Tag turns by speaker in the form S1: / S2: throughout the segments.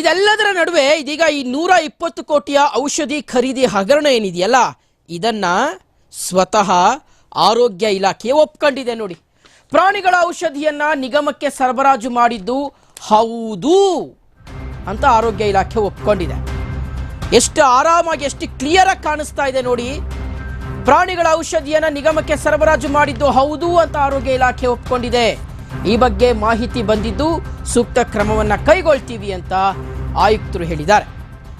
S1: ಇದೆಲ್ಲದರ ನಡುವೆ ಇದೀಗ ಈ ನೂರ ಇಪ್ಪತ್ತು ಕೋಟಿಯ ಔಷಧಿ ಖರೀದಿ ಹಗರಣ ಏನಿದೆಯಲ್ಲ, ಇದನ್ನ ಸ್ವತಃ ಆರೋಗ್ಯ ಇಲಾಖೆ ಒಪ್ಕೊಂಡಿದೆ ನೋಡಿ. ಪ್ರಾಣಿಗಳ ಔಷಧಿಯನ್ನ ನಿಗಮಕ್ಕೆ ಸರಬರಾಜು ಮಾಡಿದ್ದು ಹೌದು ಅಂತ ಆರೋಗ್ಯ ಇಲಾಖೆ ಒಪ್ಕೊಂಡಿದೆ. ಎಷ್ಟು ಆರಾಮಾಗಿ, ಎಷ್ಟು ಕ್ಲಿಯರ್ ಆಗಿ ಕಾಣಿಸ್ತಾ ಇದೆ ನೋಡಿ. ಪ್ರಾಣಿಗಳ ಔಷಧಿಯನ್ನ ನಿಗಮಕ್ಕೆ ಸರಬರಾಜು ಮಾಡಿದ್ದು ಹೌದು ಅಂತ ಆರೋಗ್ಯ ಇಲಾಖೆ ಒಪ್ಕೊಂಡಿದೆ. ಈ ಬಗ್ಗೆ ಮಾಹಿತಿ ಬಂದಿದ್ದು ಸೂಕ್ತ ಕ್ರಮವನ್ನ ಕೈಗೊಳ್ತೀವಿ ಅಂತ ಆಯುಕ್ತರು ಹೇಳಿದ್ದಾರೆ.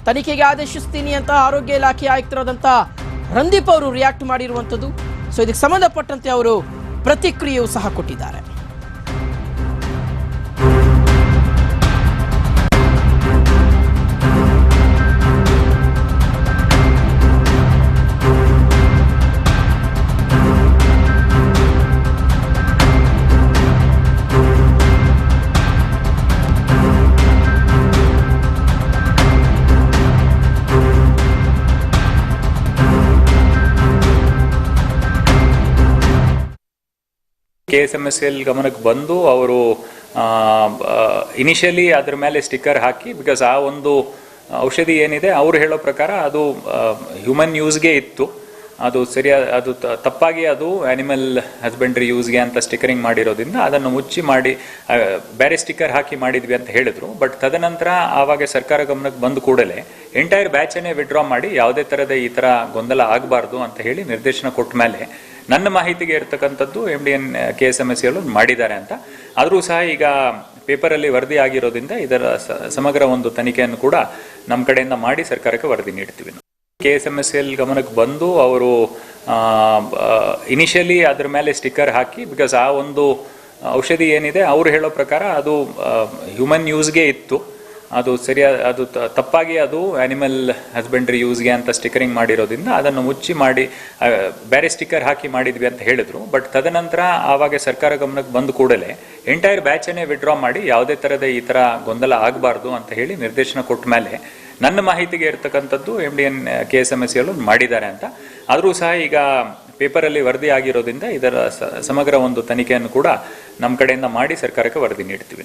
S1: ತನಿಖೆಗೆ ಆದೇಶಿಸ್ತೀನಿ ಅಂತ ಆರೋಗ್ಯ ಇಲಾಖೆ ಆಯುಕ್ತರಾದಂಥ ರಂದೀಪ್ ಅವರು ರಿಯಾಕ್ಟ್ ಮಾಡಿರುವಂಥದ್ದು. ಸೊ ಇದಕ್ಕೆ ಸಂಬಂಧಪಟ್ಟಂತೆ ಅವರು ಪ್ರತಿಕ್ರಿಯೆಯೂ ಸಹ ಕೊಟ್ಟಿದ್ದಾರೆ.
S2: K S M S L ಗಮನಕ್ಕೆ ಬಂದು ಅವರು ಇನಿಷಿಯಲಿ ಅದ್ರ ಮೇಲೆ ಸ್ಟಿಕ್ಕರ್ ಹಾಕಿ ಬಿಕಾಸ್ ಆ ಒಂದು ಔಷಧಿ ಏನಿದೆ, ಅವ್ರು ಹೇಳೋ ಪ್ರಕಾರ ಅದು ಹ್ಯೂಮನ್ ಯೂಸ್ಗೆ ಇತ್ತು. ಅದು ಸರಿಯಾದ ಅದು ತಪ್ಪಾಗಿ ಅದು ಆನಿಮಲ್ ಹಸ್ಬೆಂಡ್ರಿ ಯೂಸ್ಗೆ ಅಂತ ಸ್ಟಿಕರಿಂಗ್ ಮಾಡಿರೋದ್ರಿಂದ ಅದನ್ನು ಮುಚ್ಚಿ ಮಾಡಿ ಬೇರೆ ಸ್ಟಿಕ್ಕರ್ ಹಾಕಿ ಮಾಡಿದ್ವಿ ಅಂತ ಹೇಳಿದ್ರು. ಬಟ್ ತದನಂತರ ಆವಾಗ ಸರ್ಕಾರ ಗಮನಕ್ಕೆ ಬಂದ ಕೂಡಲೇ ಎಂಟೈರ್ ಬ್ಯಾಚನ್ನೇ ವಿಡ್ರಾ ಮಾಡಿ ಯಾವುದೇ ಥರದ ಈ ಥರ ಗೊಂದಲ ಆಗಬಾರ್ದು ಅಂತ ಹೇಳಿ ನಿರ್ದೇಶನ ಕೊಟ್ಟ ಮೇಲೆ ನನ್ನ ಮಾಹಿತಿಗೆ ಇರತಕ್ಕಂಥದ್ದು M D N K S M S ಮಾಡಿದ್ದಾರೆ ಅಂತ. ಆದರೂ ಸಹ ಈಗ ಪೇಪರಲ್ಲಿ ವರದಿ ಆಗಿರೋದ್ರಿಂದ ಇದರ ಸಮಗ್ರ ಒಂದು ತನಿಖೆಯನ್ನು ಕೂಡ ನಮ್ಮ ಕಡೆಯಿಂದ ಮಾಡಿ ಸರ್ಕಾರಕ್ಕೆ ವರದಿ ನೀಡ್ತೀವಿ K S M S L ಗಮನಕ್ಕೆ ಬಂದು ಅವರು ಇನಿಷಿಯಲಿ ಅದ್ರ ಮೇಲೆ ಸ್ಟಿಕ್ಕರ್ ಹಾಕಿ ಬಿಕಾಸ್ ಆ ಒಂದು ಔಷಧಿ ಏನಿದೆ, ಅವ್ರು ಹೇಳೋ ಪ್ರಕಾರ ಅದು ಹ್ಯೂಮನ್ ಯೂಸ್ಗೆ ಇತ್ತು. ಅದು ಸರಿಯಾದ, ಅದು ತಪ್ಪಾಗಿ ಅದು ಆ್ಯನಿಮಲ್ ಹಸ್ಬೆಂಡ್ರಿ ಯೂಸ್ಗೆ ಅಂತ ಸ್ಟಿಕರಿಂಗ್ ಮಾಡಿರೋದ್ರಿಂದ ಅದನ್ನು ಮುಚ್ಚಿ ಮಾಡಿ ಬೇರೆ ಸ್ಟಿಕ್ಕರ್ ಹಾಕಿ ಮಾಡಿದ್ವಿ ಅಂತ ಹೇಳಿದರು. ಬಟ್ ತದನಂತರ ಆವಾಗ ಸರ್ಕಾರ ಗಮನಕ್ಕೆ ಬಂದ ಕೂಡಲೇ ಎಂಟೈರ್ ಬ್ಯಾಚನ್ನೇ ವಿಡ್ರಾ ಮಾಡಿ ಯಾವುದೇ ಥರದ ಈ ಥರ ಗೊಂದಲ ಆಗಬಾರ್ದು ಅಂತ ಹೇಳಿ ನಿರ್ದೇಶನ ಕೊಟ್ಟ ಮೇಲೆ ನನ್ನ ಮಾಹಿತಿಗೆ ಇರತಕ್ಕಂಥದ್ದು M D N K S M ಎಸ್ಗಳು ಮಾಡಿದ್ದಾರೆ ಅಂತ. ಆದರೂ ಸಹ ಈಗ ಪೇಪರಲ್ಲಿ ವರದಿ ಆಗಿರೋದ್ರಿಂದ ಇದರ ಸಮಗ್ರ ಒಂದು ತನಿಖೆಯನ್ನು ಕೂಡ ನಮ್ಮ ಕಡೆಯಿಂದ ಮಾಡಿ ಸರ್ಕಾರಕ್ಕೆ ವರದಿ ನೀಡ್ತೀವಿ